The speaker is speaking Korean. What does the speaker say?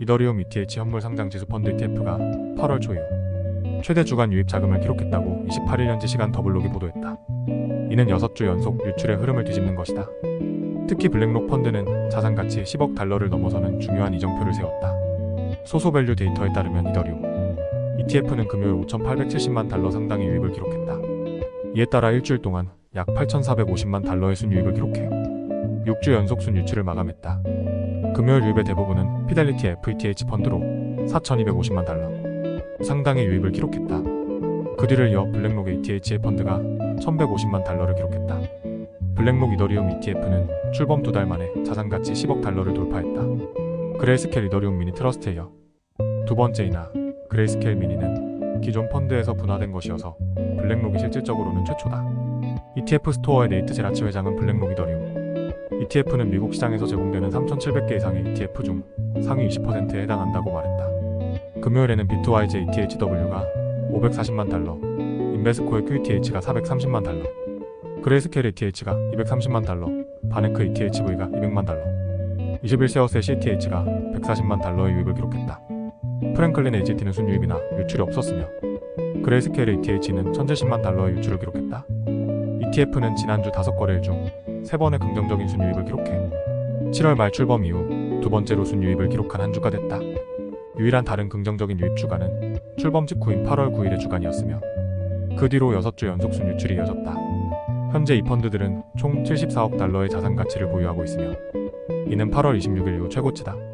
이더리움 ETH 현물 상장 지수 펀드 ETF가 8월 초유 최대 주간 유입 자금을 기록했다고 28일 현지 시간 더블록이 보도했다. 이는 6주 연속 유출의 흐름을 뒤집는 것이다. 특히 블랙록 펀드는 자산 가치 10억 달러를 넘어서는 중요한 이정표를 세웠다. 소소 밸류 데이터에 따르면 이더리움 ETF는 금요일 5,870만 달러 상당의 유입을 기록했다. 이에 따라 일주일 동안 약 8,450만 달러의 순유입을 기록해 6주 연속 순유출을 마감했다. 금요일 유입의 대부분은 피델리티 FETH 펀드로 4,250만 달러 상당의 유입을 기록했다. 그 뒤를 이어 블랙록 ATH의 펀드가 1,150만 달러를 기록했다. 블랙록 이더리움 ETF는 출범 두 달 만에 자산 가치 10억 달러를 돌파했다. 그레이스켈 이더리움 미니 트러스트에 이어 두 번째이나 그레이스켈 미니는 기존 펀드에서 분화된 것이어서 블랙록이 실질적으로는 최초다. ETF 스토어의 네이트 제라치 회장은 블랙록 이더리움 ETF는 미국 시장에서 제공되는 3,700개 이상의 ETF 중 상위 20%에 해당한다고 말했다. 금요일에는 비트와이즈 ETHW가 540만 달러, 인베스코의 QETH가 430만 달러, 그레이스켈 ETH가 230만 달러, 바네크 ETHV가 200만 달러, 21세어스의 CTH가 140만 달러의 유입을 기록했다. 프랭클린 HT는 순유입이나 유출이 없었으며 그레이스켈 ETH는 1070만 달러의 유출을 기록했다. ETF는 지난주 5거래일 중 3번의 긍정적인 순유입을 기록해 7월 말 출범 이후 두 번째로 순유입을 기록한 한 주가 됐다. 유일한 다른 긍정적인 유입 주간은 출범 직후인 8월 9일의 주간이었으며 그 뒤로 6주 연속 순유출이 이어졌다. 현재 이 펀드들은 총 74억 달러의 자산 가치를 보유하고 있으며 이는 8월 26일 이후 최고치다.